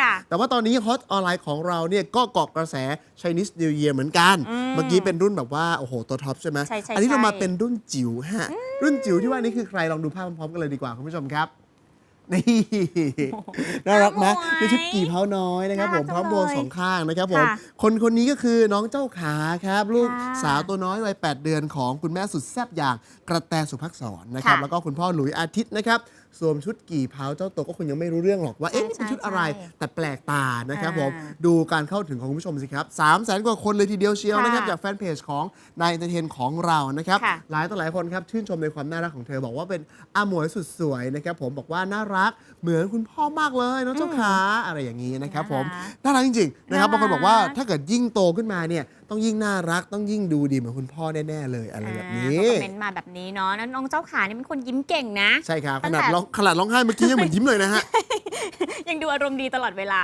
ค่ะแต่ว่าตอนนี้ฮอตออนไลน์ของเราเนี่ยก็เกาะกระแส Chinese New Year เหมือนกัน อืมเมื่อกี้เป็นรุ่นแบบว่า โอ้โห ตัวท็อปใช่ไหม ใช่ใช่อันี้เราใช่มาเป็นรุ่นจิ๋วฮะ รุ่นจิ๋วที่ว่านี่คือใครลองดูภาพพร้อมๆกันเลยดีกว่าคุณผู้ชมครับ นี่น่ารักไหมน่ารักในชุดกี่เผาน้อยนะครับ ผมน่ารักพร้อมโบจังเลยสองข้างนะครับผมค่ะคนคนนี้ก็คือน้องเจ้าขาครับลูกค่ะสาวตัวน้อยวัย8เดือนของคุณแม่สุดแซ่บอย่างกระแตสุภักษรนะครับค่ะแล้วก็คุณพ่อหลุยอาทิตย์นะครับสวมชุดกี่เผาเจ้าตัวก็คงยังไม่รู้เรื่องหรอกว่าเอ๊ะนี่เป็นชุดอะไรใช่แต่แปลกตานะครับผมอ่าดูการเข้าถึงของคุณผู้ชมสิครับ3 0 0แสนกว่าคนเลยทีเดียวเชียวค่ะนะครับจากแฟนเพจของนายเอนเตอร์เทนของเรานะครับค่ะหลายต่อหลายคนครับชื่นชมในความน่ารักของเธอบอกว่าเป็นอาหมวยสุดสวยนะครับผมบอกว่าน่ารักเหมือนคุณพ่อมากเลยน้องเจ้าขาอะไรอย่างนี้นะครับผมน่ารักน่ารักจริงๆนะครับน่ารับากงคนบอกว่าน่ารักถ้าเกิดยิ่งโตขึ้นมาเนี่ยต้องยิ่งน่ารักต้องยิ่งดูดีเหมือนคุณพ่อแน่ๆเลยอะไรแบบนี้อ่าเขาคอมเมนต์มาแบบนี้เนาะแล้วน้องเจ้าขานี่เป็นคนยิ้มเก่งนะ ใช่ครับตั้ขงแต่นาดร้องขนาดร้องไห้เมื่อกี้ยังเหมือนยิ้มเลยนะฮะยังดูอารมณ์ดีตลอดเวลา